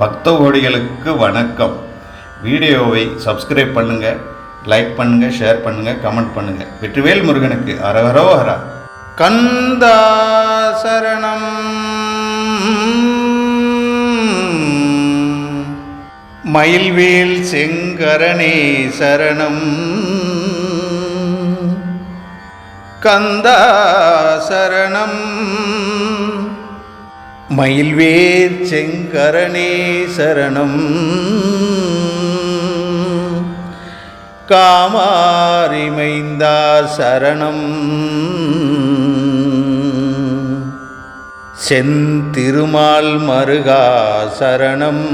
பக்த கோடிகளுக்கு வணக்கம். வீடியோவை சப்ஸ்கிரைப் பண்ணுங்கள் லைக் பண்ணுங்கள் ஷேர் பண்ணுங்கள் கமெண்ட் பண்ணுங்கள் வெற்றிவேல் முருகனுக்கு அரகரோஹரா கந்தா சரணம். மயில்வேல் செங்கரணே சரணம். கந்தா மயில்வேர் செங்கரணே சரணம். காமாரிமைந்தா சரணம். செந்திருமால் மருகா சரணம்.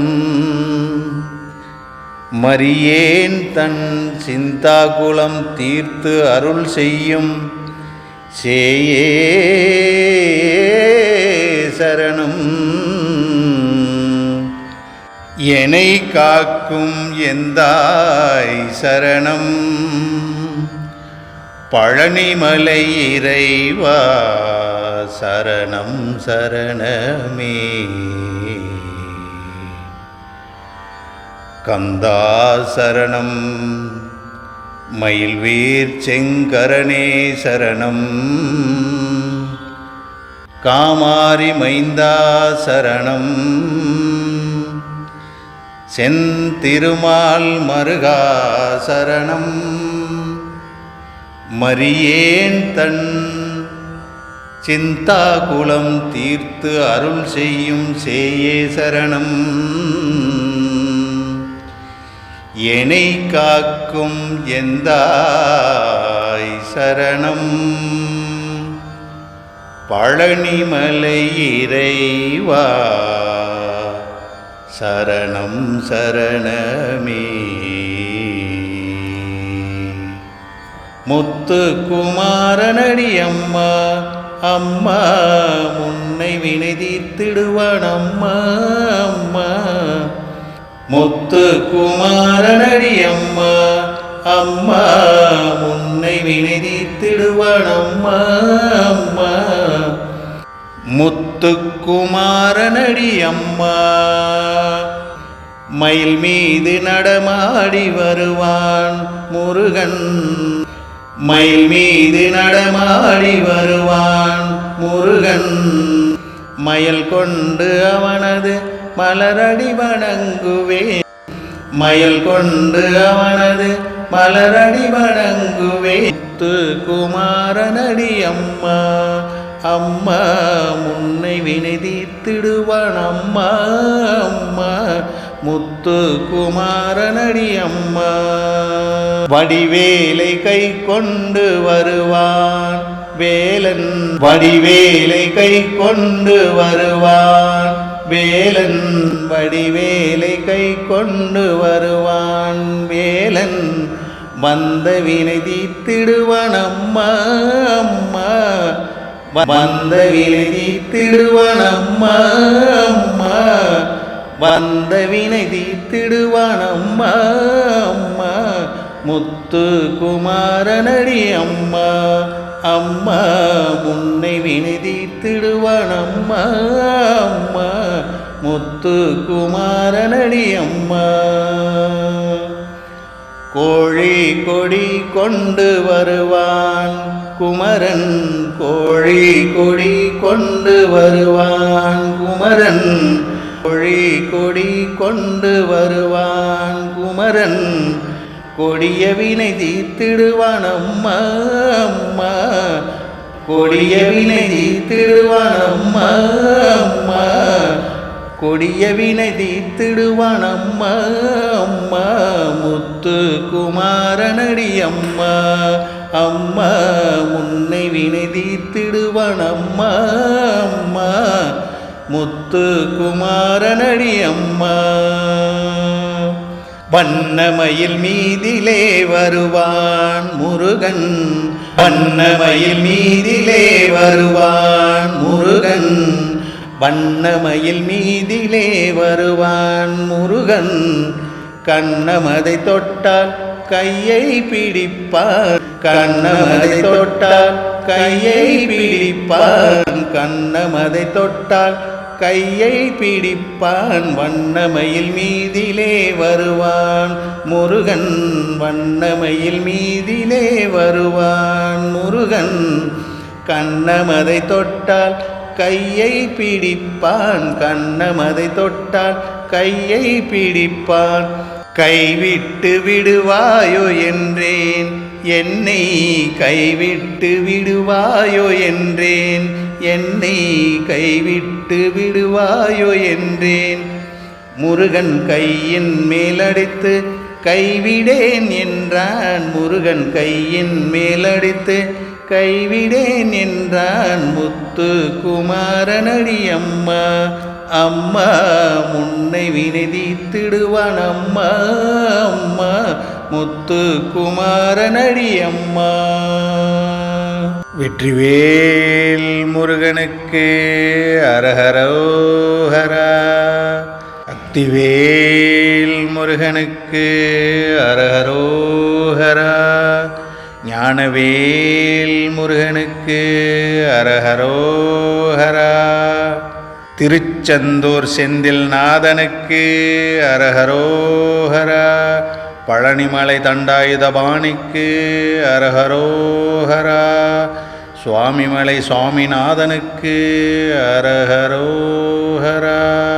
மரியேன் தன் சிந்தாகுலம் தீர்த்து அருள் செய்யும். சேயே சரணம். என்னை காக்கும் எந்தாய் சரணம். பழனிமலை இறைவா சரணம் சரணமே. கந்தா சரணம் மயில்வீர் செங்கரணே சரணம். காமாரி மைந்தா சரணம். செந்திருமால் மருகா சரணம். மரியேன் தன் சிந்தாகுலம் தீர்த்து அருள் செய்யும் சேயே சரணம். எனை காக்கும் எந்தாய் சரணம். பழனிமலை இறைவா சரணம் சரணமே. முத்து குமாரனடியம்மா அம்மா முன்னை வினை தீர்த்திடுவான் அம்மா. அம்மா முத்து குமாரனடியம்மா அம்மா அம்மா முன்னை வினை தீர்த்திடுவான் அம்மா அம்மா. முத்துக்குமாரனடி அம்மா மயில் மீது நடமாடி வருவான் முருகன். மயில் மீது நடமாடி வருவான் முருகன். மயில் கொண்டு அவனது மலரடி வணங்குவேன். மயில் கொண்டு அவனது மலரடி வணங்குவேன். குமாரனடி அம்மா அம்மா முன்னை வினை தீர்த்திடுவான் அம்மா அம்மா. முத்து குமாரனடி அம்மா. வடிவேலை கை கொண்டு வருவான். வேலன் வடிவேலை கை கொண்டு வருவான். வேலன் வடிவேலை கை கொண்டு வருவான். வேலன் வந்த வினை தீத்திடுவான் அம்மா அம்மா. வந்த வினை தீர்த்திடுவான் அம்மா. வந்த வினை தீர்த்திடுவான் அம்மா. முத்து குமாரனடி அம்மா அம்மா. முன்னை வினை தீர்த்திடுவான் அம்மா. முத்து குமாரனடி அம்மா. கோழி கொடி கொண்டு வருவான் குமரன் கோ கோழி கொடி கொண்டு வருவான் குமரன். கோழி கொடி கொண்டு வருவான் குமரன். கொடிய வினை தீர்த்திடுவான் அம்மா அம்மா. கொடிய வினை தீர்த்திடுவான் அம்மா அம்மா. கொடிய வினை தீர்த்திடுவான் அம்மா அம்மா. முத்து குமாரனடி அம்மா. அம்மா உன்னை வினை அம்மா அம்மா. முத்து குமாரனடி அம்மா. வண்ணமயில் மீதிலே வருவான் முருகன். வண்ணமயில் மீதிலே வருவான் முருகன். வண்ணமயில் மீதிலே வருவான் முருகன். கண்ணமதை தொட்டால் கையை பிடிப்பான் கண்ணமதை தொட்டால் கையை பிடிப்பான் கண்ணமதை தொட்டால் கையை பிடிப்பான். வண்ணமயில் மீதிலே வருவான். முருகன் வண்ணமையில் மீதிலே வருவான். முருகன் கண்ணமதை தொட்டால் கையை பிடிப்பான். கண்ணமதை தொட்டால் கையை பிடிப்பான். கைவிட்டு விடுவாயோ என்றேன். என்னை கைவிட்டு விடுவாயோ என்றேன். என்னை கைவிட்டு விடுவாயோ என்றேன். முருகன் கையின் மேலடித்து கைவிடேன் என்றான். முருகன் கையின் மேலடித்து கைவிடேன் என்றான். முத்து குமாரனடியம்மா அம்மா முன்னை வினை அம்மா அம்மா முத்து குமாரனடி அம்மா. வெற்றிவேல் முருகனுக்கு அரஹரோஹரா அத்திவேல் முருகனுக்கு அரஹரோஹரா ஞானவேல் முருகனுக்கு அரஹரோஹரா திருச்செந்தூர் செந்தில் நாதனுக்கு அரஹரோஹரா. பழனிமலை தண்டாயுதபாணிக்கு அரஹரோஹரா. சுவாமிமலை சுவாமிநாதனுக்கு அரஹரோஹரா.